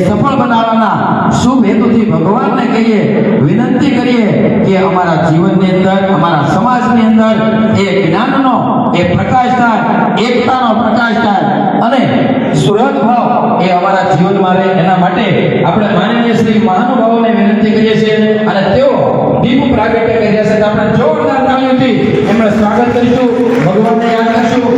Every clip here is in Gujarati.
સફળ બનાવવાના શુભ હેતુથી ભગવાનને કહીએ, વિનંતી કરીએ કે અમારા જીવનની અંદર, અમારા સમાજની અંદર એ જ્ઞાનનો, એ પ્રકાશ થાય, એકતાનો પ્રકાશ થાય અને સુરત ભાવ એ અમારા જીવનમાં રહે એના માટે આપણે માનનીય શ્રી મહાનુભાવોને વિનંતી કરીએ છીએ અને તેઓ દીપ પ્રાગટ્ય કર્યા છે. આપણે જોરદાર તાળીઓથી એમણે સ્વાગત કરીશું. ભગવાનને યાદ કરશું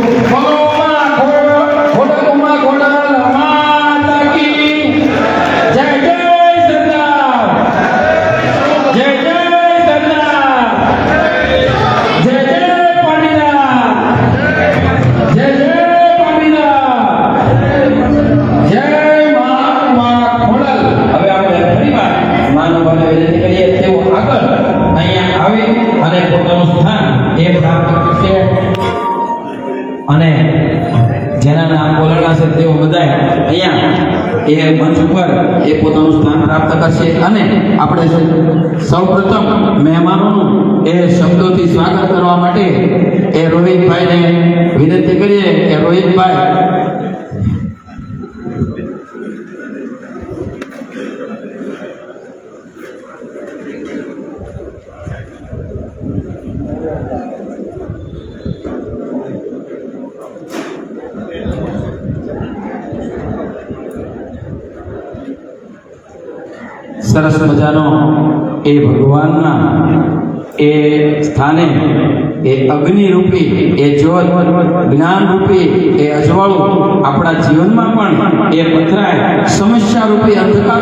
હવે આપણે ફરીવાર માનવભાવને વિનંતી કરીએ તેઓ આગળ અહીંયા આવે અને પોતાનું સ્થાન એ પ્રાપ્ત કરશે. અને જેના નામ બોલાણા છે તેઓ બધાય અહીંયા એ મંચ ઉપર એ પોતાનું સ્થાન પ્રાપ્ત કરશે. અને આપણે સૌપ્રથમ મહેમાનોનું એ શબ્દોથી સ્વાગત કરવા માટે એ રોહિતભાઈને વિનંતી કરીએ કે રોહિતભાઈ સરસ મજાનો એ ભગવાનના એ સ્થાને એ અગ્નિ રૂપી એ જ્યોત જ્ઞાન રૂપી એ અજવાળું આપણા જીવનમાં પણ એ પથરાય સમસ્યા રૂપી અંધકાર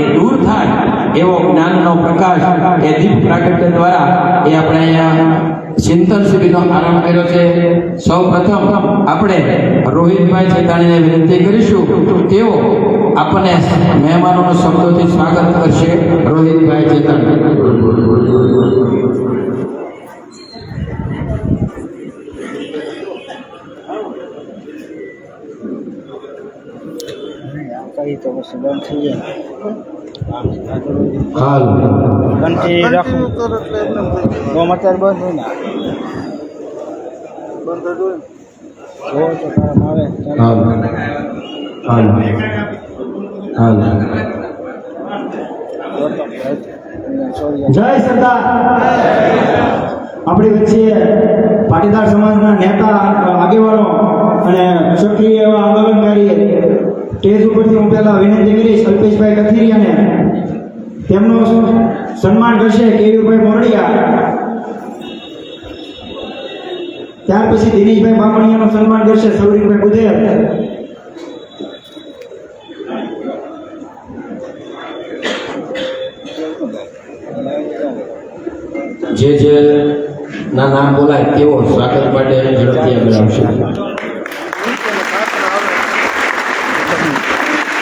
એ દૂર થાય એવો જ્ઞાનનો પ્રકાશ એ દીપ પ્રાગટ્ય દ્વારા એ આપણે અહીંયા ચિંતન શિબિરનો આરંભ કર્યો છે. સૌ પ્રથમ આપણે રોહિતભાઈ ચેતાણીને વિનંતી કરીશું, તેઓ આપણને મહેમાનોનો શબ્દોથી સ્વાગત કરશે રોહિતભાઈ ચેતન. બંધ હાલ. બંધ રાખું તો બંધ હોય ને જો તો આવે હાલ. જય સરદાર. આપણી વચ્ચે પાટીદાર સમાજના નેતા, આગેવાનો અને સક્રિય એવા આંદોલનકારી સ્ટેજ ઉપરથી હું પહેલા વિનંતી કરીશ અલ્પેશભાઈ કથિરિયાને તેમનું સન્માન કરશે કેયુરભાઈ મોરડિયા. ત્યાર પછી દિનેશભાઈ બામણિયાનું સન્માન કરશે સૌરીભાઈ બુધેર. જે જે ના નામ બોલાય તેઓ સ્વાગત માટે ઝડપથી આગળ આવશે.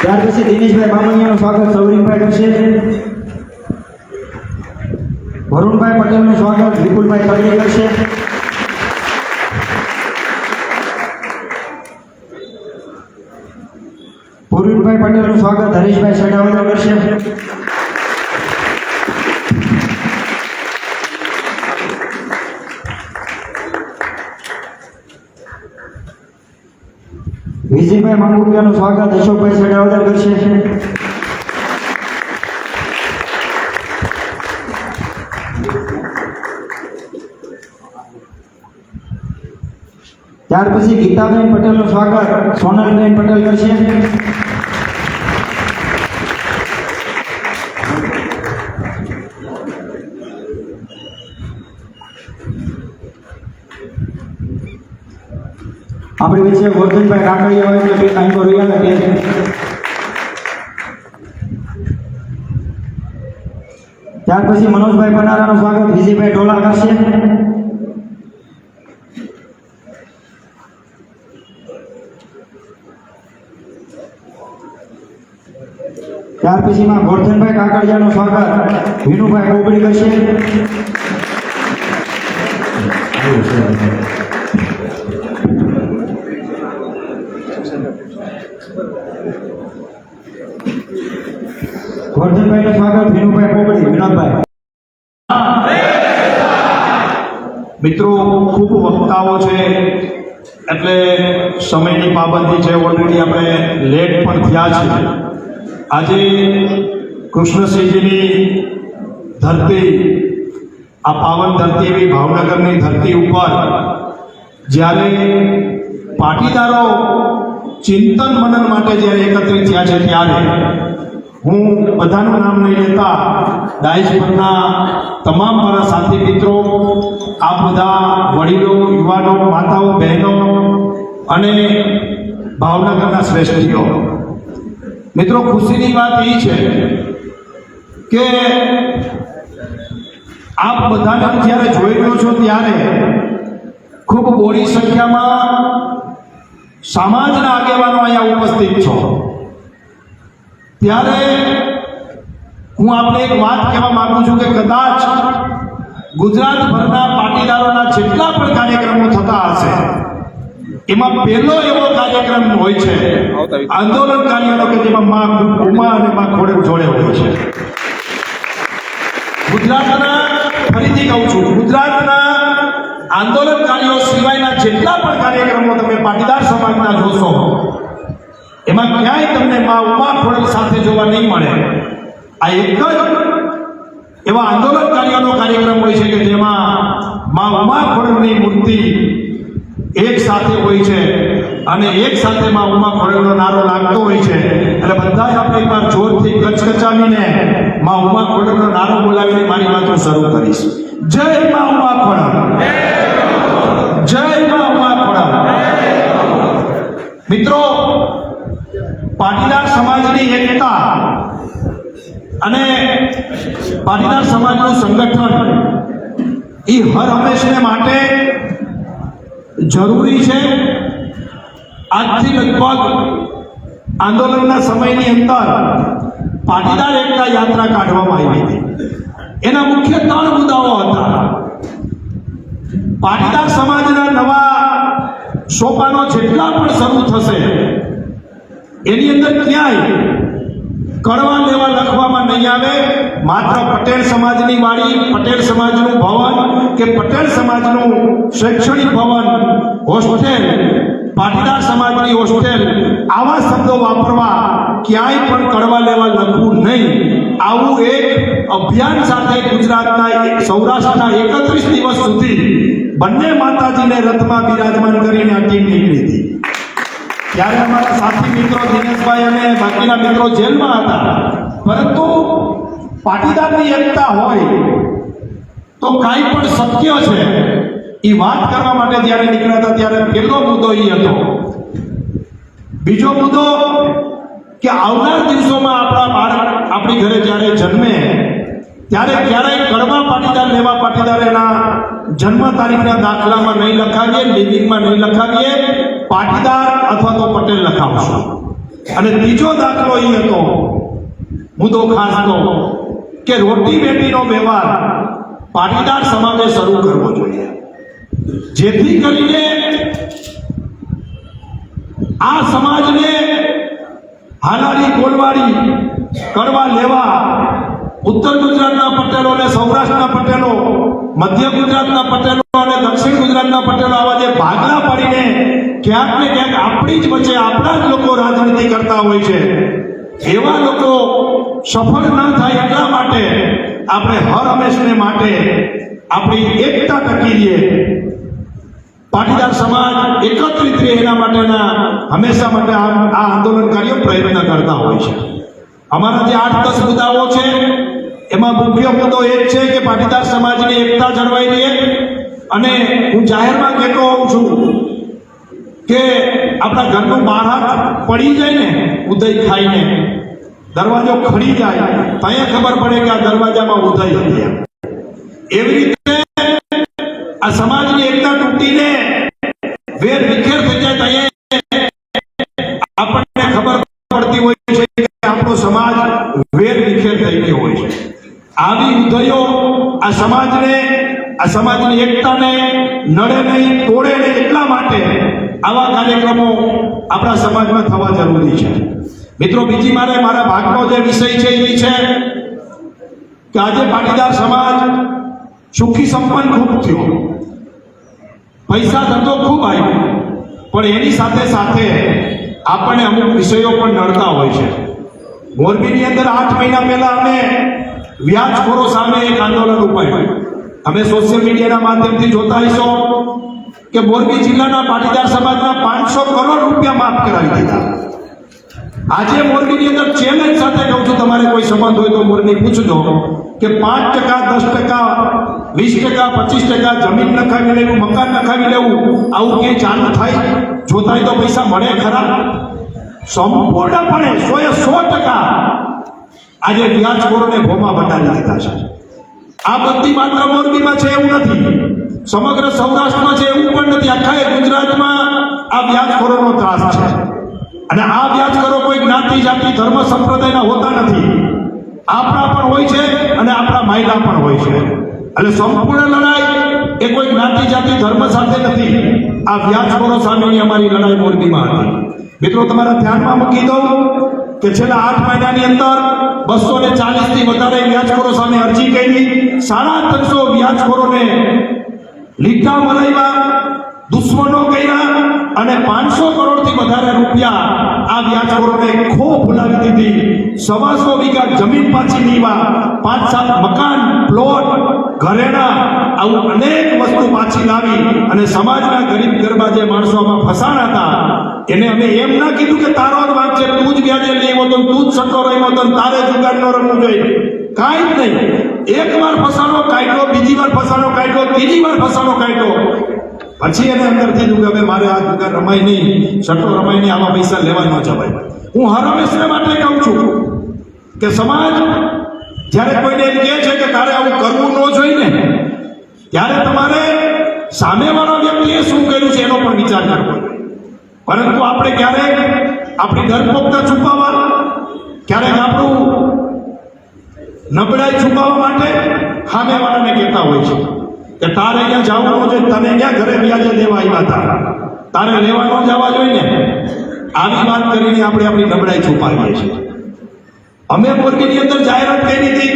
ત્યાર પછી દિનેશભાઈ બામણિયાનું સ્વાગત સૌરીભાઈ કરશે વરુણભાઈ પટેલનું સ્વાગત વિપુલભાઈ તળવી કરશે. પૂર્વિનભાઈ પટેલનું સ્વાગત હરીશભાઈ સડાવડા કરશે. વિજયભાઈ માંગુડિયાનું સ્વાગત અશોકભાઈ સડાવડા કરશે. ત્યાર પછી ગીતાબેન પટેલનું સ્વાગત સોનલબેન પટેલ કરશે. આપણી વચ્ચે ગોરધનભાઈ કાકડિયા હોય એટલે કંઈ તો રહ્યા નથી ત્યાર પછી મનોજભાઈ પનારાનું સ્વાગત, વિજયભાઈ ઢોલા કરશે ત્યાર પછીમાં ગોરધનભાઈ કાકડિયાનું સ્વાગત, વિનુભાઈ કોબડી કરશે. ગોરધનભાઈનું સ્વાગત, વિનુભાઈ મિત્રો, ખૂબ વક્તાઓ છે, એટલે સમયની પાબંદી છે ઓલરેડી આપણે લેટ પણ થયા છે. આજે કૃષ્ણસિંહજીની ધરતી, આ પાવન ધરતી એવી ભાવનગરની ધરતી ઉપર જ્યારે પાટીદારો ચિંતન મનન માટે જ્યારે એકત્રિત થયા છે ત્યારે હું બધાનું નામ નહીં લેતા, ડાયસ તમામ મારા સાથી મિત્રો આ બધા વડીલો, યુવાનો, માતાઓ, બહેનો અને ભાવનગરના શ્રેષ્ઠીઓ. મિત્રો, ખુશીની વાત એ છે કે આપ બધાને જ્યારે જોઈ રહ્યો છું ત્યારે ખૂબ બોડી સંખ્યામાં સમાજના આગેવાનો અહીંયા ઉપસ્થિત છો. ત્યારે હું આપણે એક વાત કહેવા માંગુ છું કે કદાચ ગુજરાતભરના પાટીદારોના જેટલા પણ કાર્યક્રમો થતા હશે, એમાં પહેલો એવો કાર્યક્રમ હોય છે આંદોલનકારીઓનો કે જેમાં માં ઉમા અને માં ખોડે જોડે હોય છે. ગુજરાતના, ફરીથી કહું છું, ગુજરાતના આંદોલનકારીઓ સિવાયના જેટલા પણ કાર્યક્રમો તમે પાટીદાર સમાજના જોશો, એમાં ક્યાંય તમને મા ઉમા ખોડલ સાથે જોવા નહીં મળે. આ એક જ એવા આંદોલનકારીઓનો કાર્યક્રમ હોય છે કે જેમાં મા ઉમા ખોડલની મૂર્તિ એક સાથે હોય છે અને એક સાથે મા ઉમા ખોડલનો નારો લાગતો હોય છે. એટલે બધા જ આપણે એકવાર જોરથી કચકચાવીને મા ઉમા ખોડલનો નારો બોલાવીને મારી વાતો શરૂ કરીશ. જય માં ઉમા ખોડલ જય માં ઉમા ખોડલ મિત્રો, પાટીદાર સમાજની એકતા અને પાટીદાર સમાજનું સંગઠન એ હર હંમેશને માટે જરૂરી છે. આજથી લગભગ આંદોલનના સમયની અંદર પાટીદાર એકતા યાત્રા કાઢવામાં આવી હતી. એના મુખ્ય ત્રણ મુદ્દાઓ હતા. પાટીદાર સમાજના નવા સોપાનો જેટલા પણ શરૂ થશે, એની અંદર ક્યાંય કડવા લેવા લખવામાં નહીં આવે. માત્ર પટેલ સમાજની વાડી પટેલ સમાજનું ભવન કે પટેલ સમાજનું શૈક્ષણિક ભવન, હોસ્ટેલ પાટીદાર સમાજની હોસ્ટેલ આવા શબ્દો વાપરવા ક્યાંય પણ કડવા લેવા લખવું નહીં. આવું એક અભિયાન સાથે ગુજરાતના સૌરાષ્ટ્રના એકત્રીસ દિવસ સુધી બંને માતાજીને રથમાં બિરાજમાન કરીને આ ટીમ નીકળી હતી. ત્યારે અમારા સાથી મિત્રો દિનેશભાઈ અને બાકીના મિત્રો જેલમાં હતા. પરંતુ પાટીદારની એકતા હોય તો કાંઈ પણ શક્ય છે. એ વાત કરવા માટે જ્યારે નીકળ્યા હતા, ત્યારે પહેલો મુદ્દો એ હતો. બીજો મુદ્દો કે આવનાર દિવસોમાં આપણા બાળક આપણી ઘરે જ્યારે જન્મે, ત્યારે ક્યારેય કડવા પાટીદાર લેવા પાટીદાર એના જન્મ તારીખના દાખલામાં નહીં લખાવીએ લિવિંગમાં નહીં લખાવીએ, પાટીદાર અથવા તો પટેલ લખાવશું. અને ત્રીજો દાખલો એ હતો, મુદ્દો ખાસ તો, કે રોટી બેટીનો વ્યવહાર પાટીદાર સમાજે શરૂ કરવો જોઈએ. જેથી કરીને આ સમાજને હાલારી ગોળવાળી કરવા લેવા ઉત્તર ગુજરાતના પટેલો અને સૌરાષ્ટ્રના પટેલો, મધ્ય ગુજરાતના પટેલો અને દક્ષિણ ગુજરાતના પટેલો આવા જે ભાગલા પાડીને ક્યાંક ને ક્યાંક આપણી જ વચ્ચે આપણા જ લોકો રાજનીતિ કરતા હોય છે. એવા લોકો સફળ ના થાય એટલા માટે આપણે હર હંમેશને માટે આપણી એકતા ટકી રહીએ. પાટીદાર સમાજ એકત્રિત એના માટેના હંમેશા માટે આ આંદોલનકારીઓ પ્રયત્ન કરતા હોય છે. અમારા જે આઠ દસ મુદ્દાઓ છે, એમાં મુખ્ય મુદ્દો એ છે કે પાટીદાર સમાજની એકતા જળવાઈ રહે અને હું જાહેરમાં કહેતો હોઉં છું કે આપણા ઘરનું બહાર પડી જાય ને, ઉદય ખાઈને દરવાજો ખડી જાય, ત્યાં ખબર પડે કે આ દરવાજામાં ઉદય હતી એવી રીતે આ સમાજની આ સમાજને, આ સમાજની એકતાને નડે નહીં તોડે નહીં એટલા માટે આવા કાર્યક્રમો આપણા સમાજમાં થવા જરૂરી છે. મિત્રો, બીજી મારે મારા ભાગનો જે વિષય છે એ છે કે આજે પાટીદાર સમાજ સુખી સંપન્ન ખૂબ થયો. પૈસા ધંધો ખૂબ આવ્યો. પણ એની સાથે સાથે આપણને અમુક વિષયો પણ નડતા હોય છે. મોરબીની અંદર આઠ મહિના પહેલા અમે વ્યાજખોરો સામે એક આંદોલન ઉપાડ્યું. અમે સોશિયલ મીડિયાના માધ્યમથી જોતા હશો કે મોરબી જિલ્લાના પાટીદાર સમાજના પાંચસો કરોડ રૂપિયા માફ કરાવી દીધા. આજે મોરબીની અંદર ચેલેન્જ સાથે કહું છું, તમારે કોઈ સંબંધ હોય તો મોરબી પૂછજો કે પાંચ ટકા, દસ ટકા, વીસ ટકા, પચીસ ટકા જમીન નખાવી લેવું, મકાન નખાવી લેવું, આવું ક્યાંય ચાલુ થાય? જોતાય તો પૈસા મળે ખરા? સંપૂર્ણપણે એ સો ટકા આજે વ્યાજખોરોને ભોમાં બંધાવી દીધા છે. આ બધી માત્ર મોરબીમાં છે એવું નથી. સમગ્ર સૌરાષ્ટ્રમાં છે એવું પણ નથી. આખા ગુજરાતમાં આ વ્યાજખોરોનો ત્રાસ છે. અને આ વ્યાજખોરો કોઈ જ્ઞાતિ, જાતિ, ધર્મ, સંપ્રદાયના હોતા નથી. આપણા પણ હોય છે અને આપણા માયલા પણ હોય છે. એટલે સંપૂર્ણ લડાઈ એ કોઈ જ્ઞાતિ, જાતિ, ધર્મ સાથે નથી. આ વ્યાજખોરો સામેની અમારી લડાઈ મોરબીમાં હતી. મિત્રો, તમારા ધ્યાનમાં મૂકી દઉં. કે છેલ્લા આઠ મહિનાની અંદર બસો ને ચાલીસથી વધારે વ્યાજખોરો સામે અરજી કરી, સાડા ત્રણસો વ્યાજખોરોને લીધા મલાઈમાં, દુશ્મનો કર્યા અને પાંચસો કરોડથી વધારે રૂપિયા આ વ્યાજખોરોને ખો ભૂલાવી દીધી. સવાસો વીઘા જમીન પાછી નીવા, પાંચ સાત મકાન પ્લોટ ઘરેણા, આવું અનેક વસ્તુ પાછી લાવી અને સમાજના ગરીબ ગરબા જે માણસોમાં ફસાણ હતા એને અમે એમ ના કીધું કે તારો જ વાંક છે તું જ વ્યાજે લેવો તો તું જ સટ્ટો રહ્યો તો તારે જુગાર ન રમવું જોઈએ. કાંઈ જ નહીં. એક વાર ફસાણો કાઢ્યો, બીજી વાર ફસાણો કાઢ્યો, ત્રીજી વાર ફસાણો કાઢ્યો. પછી એને અંદરથી કીધું કે હવે મારે આ જુગાર રમાય નહીં સટ્ટો રમાય નહીં, આમાં પૈસા લેવા ન જવાય હું હર હંમેશને માટે કહું છું કે સમાજ, જ્યારે કોઈને એમ કહે છે કે તારે આવું કરવું ન જોઈએ ને, ત્યારે તમારે સામેવાળા વ્યક્તિએ શું કર્યું છે એનો પણ વિચાર કરવો. પરંતુ આપણે ક્યારેક આપણી ડરપોકતા છુપાવવા, ક્યારેક આપણું નબળાઈ છુપાવવા માટે સામેવાળાને કહેતા હોય છે કે તારે અહીંયા જવાનું છે, તને ક્યાં ઘરે વ્યાજે લેવા આવ્યા હતા તારે લેવા ન જવા જોઈએ ને? આવી વાત કરીને આપણે આપણી નબળાઈ છુપાવીએ છીએ. અમે મોરબીની અંદર જાહેરાત કરી હતી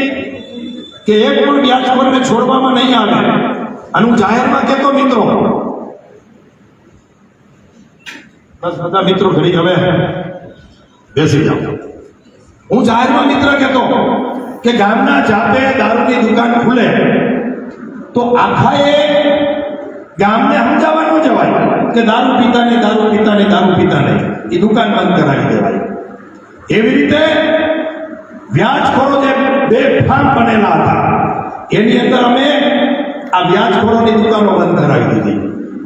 કે એક પણ વ્યાજખોરને છોડવામાં નહીં આવે. અને હું જાહેરમાં કહેતો, મિત્રો બસ બધા મિત્રો ઘડી હવે બેસી જાઓ. હું જાહેરમાં મિત્ર કહેતો કે ગામના જાતે દારૂની દુકાન ખુલે તો આખા એ ગામને સમજાવવા ન જવાય કે દારૂ પીતા ને દારૂ પીતા ને દારૂ પીતા નહીં એ દુકાન બંધ કરાવી દેવાય. એવી રીતે વ્યાજખોરો જે બેફામ બનેલા હતા. એની અંદર અમે આ વ્યાજખોરોની દુકાનો બંધ કરાવી દીધી.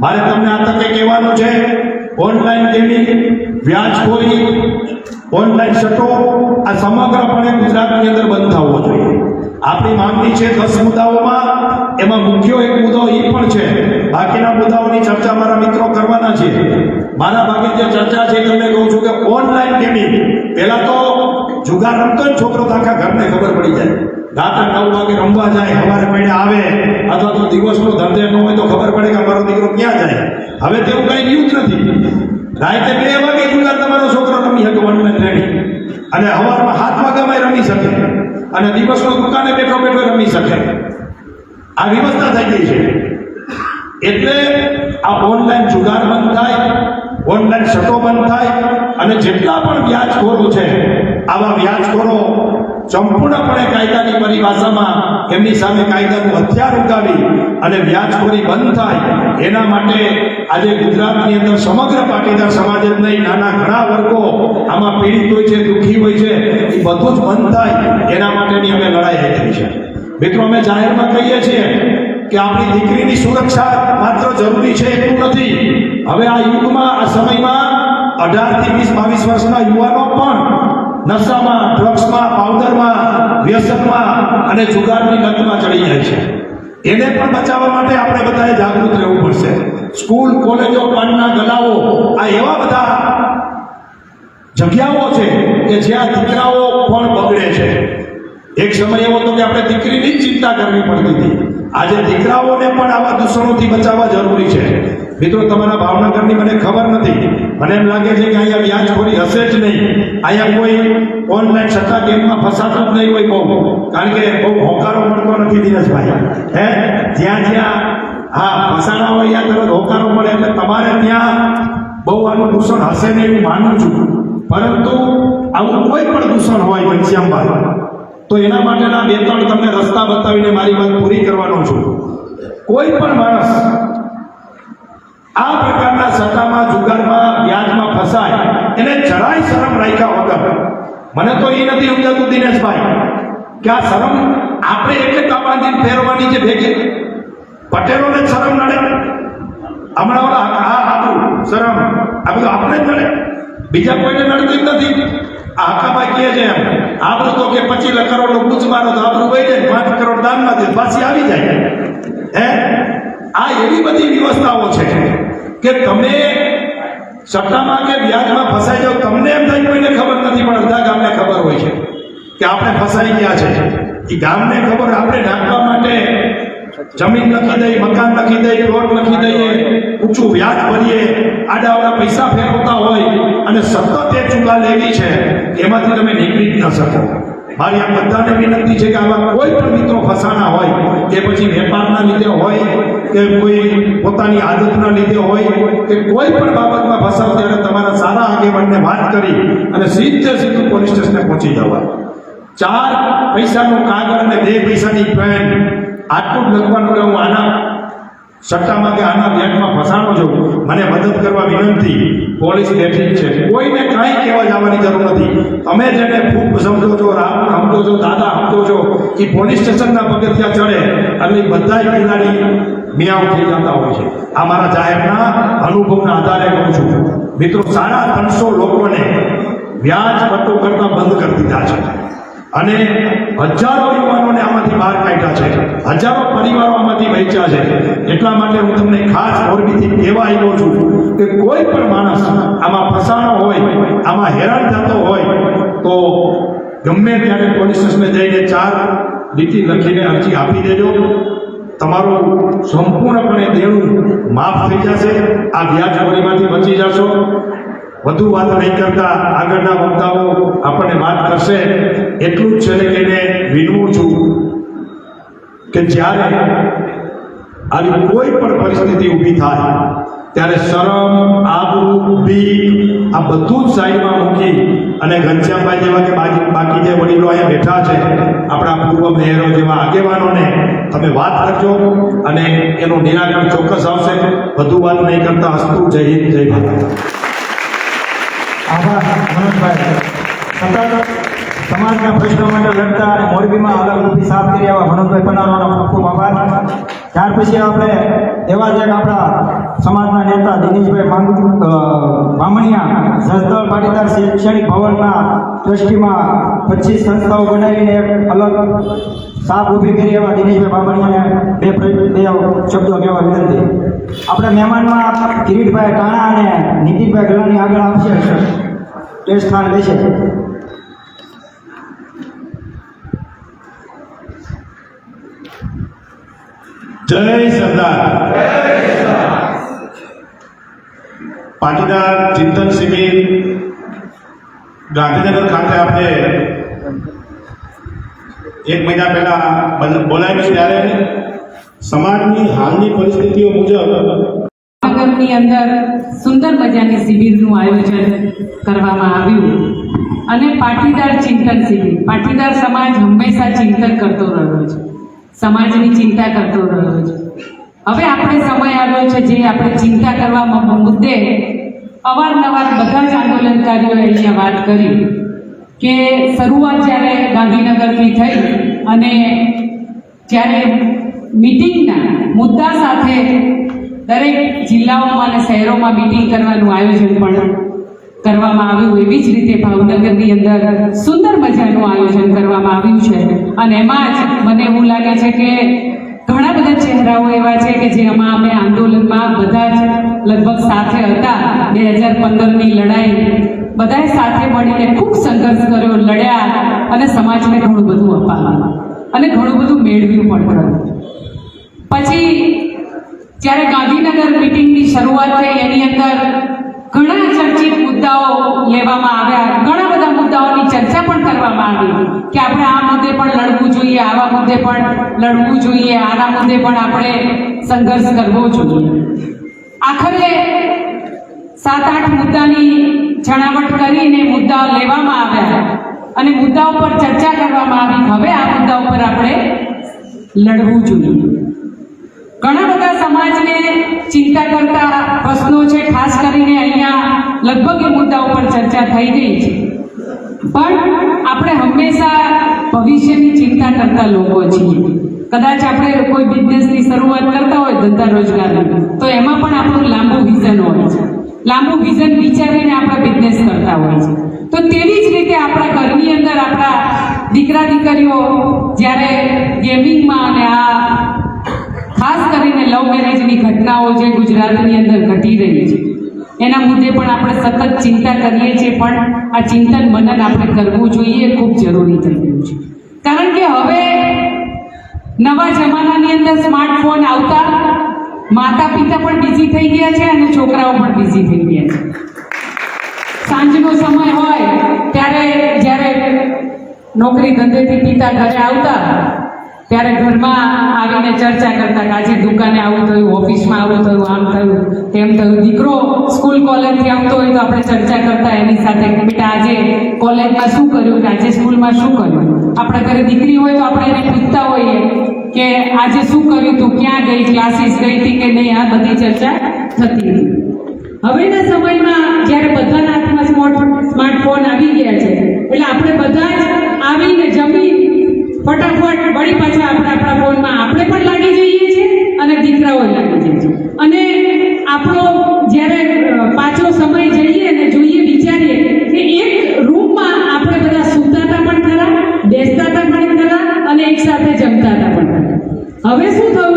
મારે તમને આ તકે કહેવાનું છે ઓનલાઈન ગેમિંગ વ્યાજખોરી ઓનલાઈન સટ્ટો આ સમગ્રપણે ગુજરાતની અંદર બંધ થવો જોઈએ. આપણી માંગણી છે દસ મુદ્દાઓમાં, એમાં મુખ્ય એક મુદ્દો એ પણ છે, બાકીના મુદ્દાઓની ચર્ચા મારા મિત્રો કરવાના છે. મારા ભાગે જે ચર્ચા છે તમને કહું છું કે ઓનલાઈન ગેમિંગ, પહેલા તો જુગાર રમતો છોકરો તાખા ઘરને ખબર પડી જાય. રાત્રે નવ વાગે રમવા જાય, સવારે પેડે આવે, અથવા તો દિવસનો ધંધે ન હોય તો ખબર પડે કે અમારો દીકરો ક્યાં જાય. હવે તેવું કઈ રહ્યું જ નથી. રાતે બે વાગે જુગાર તમારો છોકરો રમી શકે ઓનલાઈન ટ્રેનિંગ અને સવારમાં સાત વાગ્યામાં રમી શકે. અને દિવસનો દુકાને બેઠો બેઠો રમી શકે. આ વ્યવસ્થા થઈ ગઈ છે. એટલે આ ઓનલાઈન જુગાર બંધ થાય ઓનલાઈન સટો બંધ થાય, અને જેટલા પણ વ્યાજખોરો છે, આવા વ્યાજખોરો સંપૂર્ણપણે કાયદાની પરિભાષામાં એમની સામે કાયદાનું હથિયાર ઉગાવી અને વ્યાજખોરી બંધ થાય, એના માટે આજે ગુજરાતની અંદર સમગ્ર પાટીદાર સમાજ જ નહીં, નાના ઘણા વર્ગો આમાં પીડિત હોય છે, દુઃખી હોય છે, એ બધું જ બંધ થાય, એના માટેની અમે લડાઈ કરી છે. મિત્રો, અમે જાહેરમાં કહીએ છીએ કે આપણી દીકરીની સુરક્ષા માત્ર જરૂરી છે એટલું નથી. હવે આ યુગમાં, આ સમયમાં અઢારથી વીસ, બાવીસ વર્ષના યુવાનો પણ નશામાં ડ્રગ્સમાં પાવડરમાં વ્યસનમાં અને જુગારની લતમાં ચડી જાય છે. એને પણ બચાવવા માટે આપણે બધાએ જાગૃત રહેવું પડશે. સ્કૂલ, કોલેજો પાનના ગલાઓ, આ એવા બધા જગ્યાઓ છે કે જ્યાં દીકરાઓ પણ બગડે છે. એક સમય એવો હતો કે આપણે દીકરીની જ ચિંતા કરવી પડતી હતી. આજે દીકરાઓને પણ આવા દૂષણોથી બચાવવા જરૂરી છે. મિત્રો, તમારા ભાવનગરની મને ખબર નથી. મને એમ લાગે છે કે અહીંયા વ્યાજખોરી હશે જ નહીં. અહીંયા કોઈ ઓનલાઈન સટ્ટા ગેમમાં ફસાતો જ નહીં હોય બહુ. કારણ કે બહુ હોકારો મળતો નથી દિનેશભાઈ હે? જ્યાં જ્યાં હા, ફસાણા હોય ત્યાં તરત હોકારો મળે. એટલે તમારે ત્યાં બહુ આનું દૂષણ હશે નહીં હું માનું છું. પરંતુ આવું કોઈ પણ દૂષણ હોય ઘનશ્યામભાઈ તો એના માટેના બે ત્રણ તમને રસ્તા બતાવીને મારી વાત પૂરી કરવાનો છું. કોઈ પણ માણસ આ પ્રકારના સટ્ટામાં જુગારમાં, વ્યાજમાં ફસાય, એને જરાય શરમ રાખ્યા વગર, મને તો એ નથી સમજાતું દિનેશભાઈ, કે આ શરમ આપણે એટલે કાબાંધી ફેરવાની છે ભેગી. પટેલોને શરમ નડે. હમણાં આ શરમ. આ બધું આપણે જ નડે. બીજા કોઈને નડતી નથી. આ હકાભાઈ કહે છે એમ આબરું તો કે પચીસ કરોડ બૂચ મારો તો આબરું વહી જાય પાંચ કરોડ દાનમાં દે, પાછી આવી જાય. હે? આ એવી બધી વ્યવસ્થાઓ છે કે તમે સટ્ટામાં કે વ્યાજમાં ફસાઈ જાઓ, તમને એમ થાય કોઈને ખબર નથી, પણ અડધા ગામને ખબર હોય છે કે આપણે ફસાઈ ગયા છે. એ ગામને ખબર આપણે નાખવા માટે જમીન લખી દઈ મકાન લખી દઈ પ્લોટ લખી દઈએ, ઊંચું વ્યાજ ભરીએ આડા પૈસા ફેરવતા હોય અને સતત એ ચૂકા લેવી છે, એમાંથી તમે નીકળી જ ન શકો. મારી આ બધાને વિનંતી છે કે આવા કોઈ પણ મિત્રો ફસાણા હોય એ પછી વેપારના લીધે હોય, કે કોઈ પોતાની આદતના લીધે હોય, કે કોઈ પણ બાબતમાં ફસાવ, ત્યારે તમારા સારા આગેવાનને વાત કરી અને સીધે સીધું પોલીસ સ્ટેશને પહોંચી જવા. ચાર પૈસાનો કાગળ અને બે પૈસાની પેન આટલું જ લખવાનું કે હું આના સટ્ટામાં કે આના વ્યાજમાં ફસાણો છું, મને મદદ કરવા વિનંતી. પોલીસ બેઠી છે. કોઈને કાંઈ કહેવા જવાની જરૂર નથી. તમે જેને ખૂબ સમજો છો રામ સમજો છો, દાદા સમજો છો, એ પોલીસ સ્ટેશનના પગથિયા ચડે. એટલે બધા ખેલાડી મિયાઓ થઈ જતા હોય છે. આ મારા જાહેરના અનુભવના આધારે કહું છું. મિત્રો, સાડા ત્રણસો લોકોને વ્યાજ પટ્ટો બંધ કરી દીધા છે. અને હજારો યુવાનોને આમાંથી બહાર કાઢ્યા છે. હજારો પરિવારો આમાંથી વહેંચ્યા છે. એટલા માટે હું તમને ખાસ મોરબીથી કહેવા આવ્યો છું કે કોઈ પણ માણસ આમાં ફસાણો હોય, આમાં હેરાન થતો હોય, તો ગમે ત્યારે પોલીસ સ્ટેશને જઈને ચાર લીટી લખીને અરજી આપી દેજો. તમારું સંપૂર્ણપણે દેણું માફ થઈ જશે. આ વ્યાજખોરીમાંથી બચી જશો. વધુ વાત નહીં કરતા આગળના વક્તાઓ આપણને વાત કરશે. એટલું જ છે કે એને વિનવું છું કે જ્યારે આવી કોઈ પણ પરિસ્થિતિ ઊભી થાય, ત્યારે શરમ, આબરૂ, બીક, આ બધું જ સાઈડમાં મૂકી અને ઘનશ્યામભાઈ જેવા કે બાકી બાકી જે વડીલો અહીંયા બેઠા છે, આપણા પૂર્વ મેયરો જેવા આગેવાનોને તમે વાત કરજો અને એનું નિરાકરણ ચોક્કસ આવશે. વધુ વાત નહીં કરતા, હસ્તુ જય હિન્દ, જય ભારત. આભાર, મનોજભાઈ. સતત સમાજના પ્રશ્નો માટે લડતા અને મોરબીમાં અલગ ઊભી સાફ કરી આવા મનોજભાઈ પનારવાનો ખૂબ ખૂબ આભાર. ત્યાર પછી આપણે એવા જ આપણા સમાજના નેતા દિનેશભાઈ બામણિયા જસદળ પાટીદાર શૈક્ષણિક ભવનના ટ્રસ્ટીમાં પચીસ સંસ્થાઓ બનાવીને એક અલગ સાફ ઊભી કરી એવા દિનેશભાઈ બામણિયાને બે બે શબ્દો કહેવા વિનંતી. આપણે મહેમાનમાં કિરીટભાઈ ટાણા અને નીતિનભાઈ ગલાની આગળ આવશે. તે સ્થાન લેશે. જય સરદાર. પાટીદાર ચિંતન શિબિર ગાંધીનગર ખાતે આપણે એક મહિના પહેલા બલ- બોલાવ્યું ત્યારે સમાજની હાલની પરિસ્થિતિઓ મુજબ નગરની અંદર સુંદર મજાની શિબિરનું આયોજન કરવામાં આવ્યું અને પાટીદાર ચિંતન શિબિર, પાટીદાર સમાજ હંમેશા ચિંતન કરતો રહ્યો છે, સમાજની ચિંતા કરતો રહ્યો છે. હવે આપણે સમય આવ્યો છે જે આપણે ચિંતા કરવા મુદ્દે અવારનવાર બધા જ આંદોલનકારીઓએ અહીંયા વાત કરી કે શરૂઆત જ્યારે ગાંધીનગરથી થઈ અને જ્યારે મિટિંગના મુદ્દા સાથે દરેક જિલ્લાઓમાં અને શહેરોમાં મિટિંગ કરવાનું આયોજન પણ કરવામાં આવ્યું. એવી જ રીતે ભાવનગરની અંદર સુંદર મજાનું આયોજન કરવામાં આવ્યું છે. અને એમાં જ મને એવું લાગે છે કે ઘણા બધા ચહેરાઓ એવા છે કે જેમાં અમે આંદોલનમાં બધા જ લગભગ સાથે હતા. બે હજાર પંદરની લડાઈ બધાએ સાથે મળીને ખૂબ સંઘર્ષ કર્યો, લડ્યા અને સમાજને ઘણું બધું અપાવવામાં અને ઘણું બધું મેળવ્યું પણ ખરું. પછી જ્યારે ગાંધીનગર મિટિંગની શરૂઆત થઈ, એની અંદર ઘણા ચર્ચિત મુદ્દાઓ લેવામાં આવ્યા. ઘણા બધા મુદ્દાઓની ચર્ચા પણ કરવામાં આવી કે આપણે આ મુદ્દે પણ લડવું જોઈએ, આવા મુદ્દે પણ લડવું જોઈએ, આના મુદ્દે પણ આપણે સંઘર્ષ કરવો જોઈએ. આખરે સાત આઠ મુદ્દાની છણાવટ કરીને મુદ્દાઓ લેવામાં આવ્યા અને મુદ્દાઓ પર ચર્ચા કરવામાં આવી. હવે આ મુદ્દા ઉપર આપણે લડવું જોઈએ. ઘણા બધા સમાજને ચિંતા કરતા પ્રશ્નો છે, ખાસ કરીને અહીંયા લગભગ એ મુદ્દા ઉપર ચર્ચા થઈ ગઈ છે. પણ આપણે હંમેશા ભવિષ્યની ચિંતા કરતા લોકો છીએ. કદાચ આપણે કોઈ બિઝનેસની શરૂઆત કરતા હોય ધંધા રોજગારની, તો એમાં પણ આપણું લાંબુ વિઝન હોય છે. લાંબુ વિઝન વિચારીને આપણે બિઝનેસ કરતા હોય છે. તો તેવી જ રીતે આપણા ઘરની અંદર આપણા દીકરા દીકરીઓ જ્યારે ગેમિંગમાં અને આ ખાસ કરીને લવ મેરેજની ઘટનાઓ જે ગુજરાતની અંદર ઘટી રહી છે. એના મુદ્દે પણ આપણે સતત ચિંતા કરીએ છીએ, પણ આ ચિંતન મનન આપણે કરવું જોઈએ ખૂબ જરૂરી થઈ ગયું છે. કારણ કે હવે નવા જમાનાની અંદર સ્માર્ટફોન આવતા માતા પિતા પણ બિઝી થઈ ગયા છે અને છોકરાઓ પણ બિઝી થઈ ગયા છે. સાંજનો સમય હોય ત્યારે જ્યારે નોકરી ધંધેથી પિતા ઘરે આવતા ત્યારે ઘરમાં આવીને ચર્ચા કરતા કે આજે દુકાને આવું થયું, ઓફિસમાં આવું થયું, આમ થયું, તેમ થયું. દીકરો સ્કૂલ કોલેજથી આવતો હોય તો આપણે ચર્ચા કરતા એની સાથે કે બેટા આજે કોલેજમાં શું કર્યું કે આજે સ્કૂલમાં શું કર્યું? આપણા ઘરે દીકરી હોય તો આપણે એને પૂછતા હોઈએ કે આજે શું કર્યું તું? ક્યાં ગઈ? ક્લાસીસ ગઈ હતી કે નહીં? આ બધી ચર્ચા થતી હતી. હવેના સમયમાં જ્યારે બધાના હાથમાં સ્માર્ટ સ્માર્ટફોન આવી ગયા છે, એટલે આપણે બધા જ આવીને જમી ફટાફટ વળી પાછા આપણે આપણા ફોનમાં, આપણે પણ લાગી જઈએ છીએ અને દીકરાઓ લાગી જાય છે. અને આપણો જ્યારે પાછો સમય જઈએ અને જોઈએ, વિચારીએ કે એક રૂમમાં આપણે બધા સૂતા હતા પણ ખરા, બેસતા હતા પણ ખરા અને એકસાથે જમતા હતા પણ ખરા. હવે શું થયું?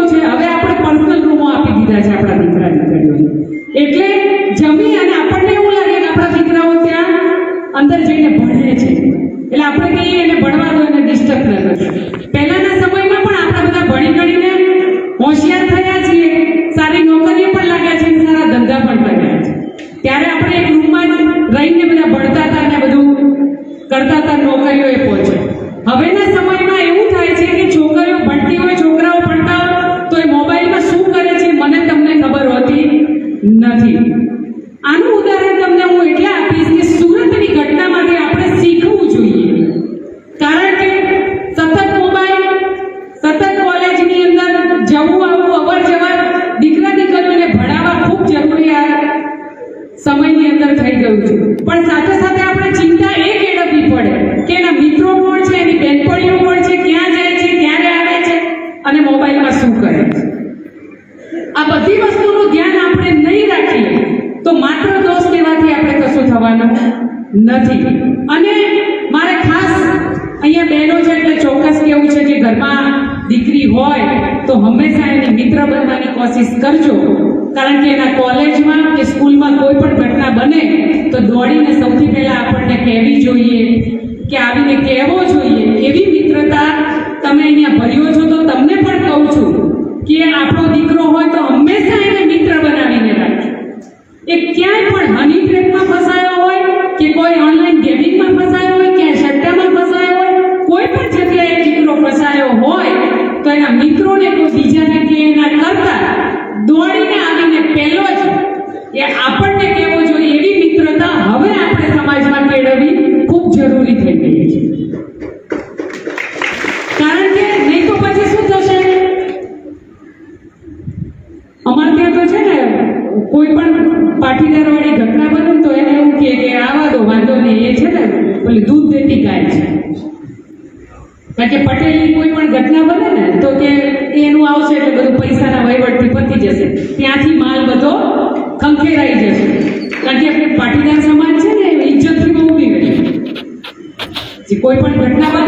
તો હંમેશા એને મિત્ર બનવાની કોશિશ કરજો. કારણ કે એના કોલેજમાં કે સ્કૂલમાં કોઈ પણ ઘટના બને, તો દોડીને સૌથી પહેલા આપણને કહેવી જોઈએ કે આવીને કહેવો જોઈએ. એવી મિત્રતા તમે અહીંયા ભર્યો છો તો તમને પણ કહું છું કે આપણો દીકરો હોય તો હંમેશા એને મિત્ર બનાવીને મિત્રોને કોઈ બીજાને કે એના કરતા. દોડીને આવીને પહેલો જ એ આપણને કહેવો જોઈએ એવી મિત્રતા હવે આપણે સમાજમાં કેળવવી ખૂબ જરૂરી થઈ ગઈ છે. કોઈ પણ ઘટના